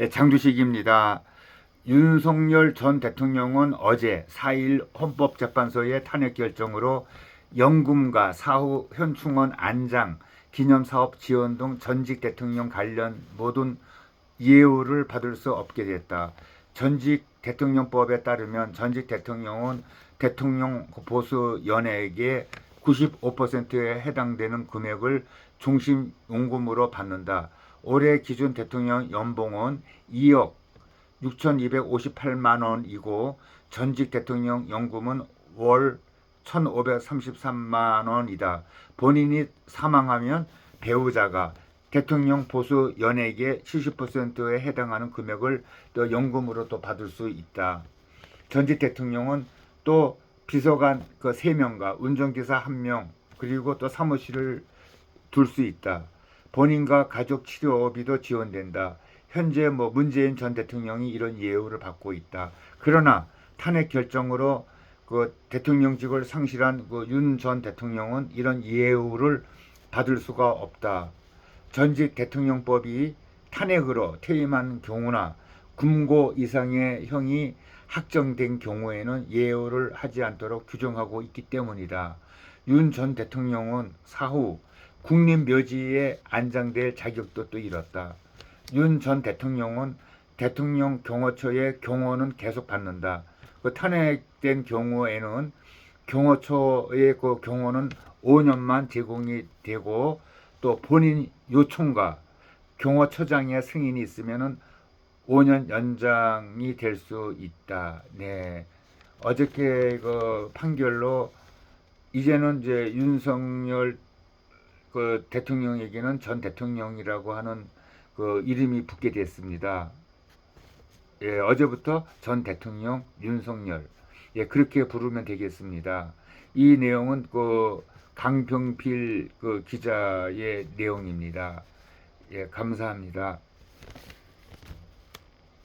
예, 장두식입니다. 윤석열 전 대통령은 어제 4일 헌법재판소의 탄핵 결정으로 연금과 사후 현충원 안장, 기념사업 지원 등 전직 대통령 관련 모든 예우를 받을 수 없게 됐다. 전직 대통령법에 따르면 전직 대통령은 대통령 보수 연회에게 95%에 해당되는 금액을 중심 용금으로 받는다. 올해 기준 대통령 연봉은 2억 6,258만 원이고 전직 대통령 연금은 월 1,533만 원이다. 본인이 사망하면 배우자가 대통령 보수 연예계 70%에 해당하는 금액을 또 연금으로 또 받을 수 있다. 전직 대통령은 또 비서관 그 3명과 운전기사 1명 그리고 또 사무실을 둘 수 있다. 본인과 가족 치료비도 지원된다. 현재 뭐 문재인 전 대통령이 이런 예우를 받고 있다. 그러나 탄핵 결정으로 그 대통령직을 상실한 그 윤 전 대통령은 이런 예우를 받을 수가 없다. 전직 대통령법이 탄핵으로 퇴임한 경우나 금고 이상의 형이 확정된 경우에는 예우를 하지 않도록 규정하고 있기 때문이다. 윤 전 대통령은 사후 국립묘지에 안장될 자격도 또 잃었다. 윤 전 대통령은 대통령 경호처의 경호는 계속 받는다. 그 탄핵된 경우에는 경호처의 그 경호는 5년만 제공이 되고 또 본인 요청과 경호처장의 승인이 있으면은 5년 연장이 될 수 있다. 네. 어저께 그 판결로 이제는 이제 윤석열 그 대통령에게는 전 대통령이라고 하는 그 이름이 붙게 됐습니다. 예, 어제부터 전 대통령 윤석열. 예, 그렇게 부르면 되겠습니다. 이 내용은 그 강병필 그 기자의 내용입니다. 예, 감사합니다.